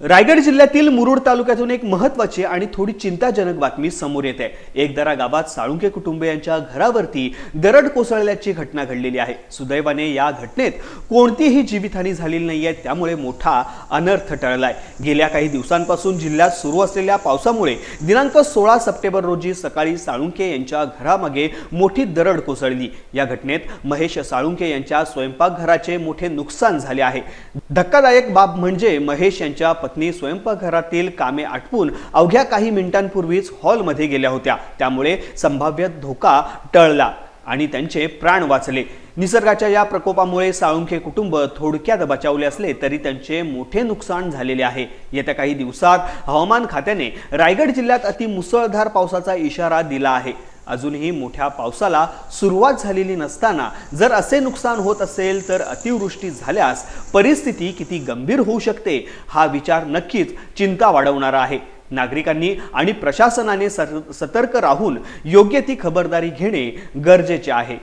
रायगड जिल्ह्यातील मुरुड तालुक्यातून एक महत्वाची आणि थोडी चिंताजनक बातमी समोर येते. एकदरा गावात साळुंके कुटुंबियांच्या घरावरती दरड कोसळल्याची घटना घडलेली आहे. सुदैवाने या घटनेत कोणतीही जीवितहानी झालेली नाहीये त्यामुळे मोठा अनर्थ टळलाय. गेल्या काही दिवसांपासून जिल्ह्यात सुरू असलेल्या पावसामुळे दिनांक सोळा सप्टेंबर रोजी सकाळी साळुंके यांच्या घरामागे मोठी दरड कोसळली. या घटनेत महेश साळुंके यांच्या स्वयंपाकघराचे मोठे नुकसान झाले आहे. धक्कादायक बाब म्हणजे महेश यांच्या पत्नी स्वयंपाकघरातील कामे आटपून अवघ्या काही मिनिटांपूर्वीच हॉलमध्ये गेल्या होत्या. त्यामुळे संभाव्य धोका टळला आणि त्यांचे प्राण वाचले. निसर्गाच्या या प्रकोपामुळे साळुंखे कुटुंब थोडक्यात बचावले असले तरी त्यांचे मोठे नुकसान झालेले आहे. येत्या काही दिवसात हवामान खात्याने रायगड जिल्ह्यात अति मुसळधार पावसाचा इशारा दिला आहे. अजूनही मोठ्या पावसाला सुरुवात झालेली नसताना जर असे नुकसान होत असेल तर अतिवृष्टी झाल्यास परिस्थिती किती गंभीर होऊ शकते हा विचार नक्कीच चिंता वाढवणारा आहे नागरिकांनी आणि प्रशासनाने सतर्क राहून योग्य ती खबरदारी घेणे गरजेचे आहे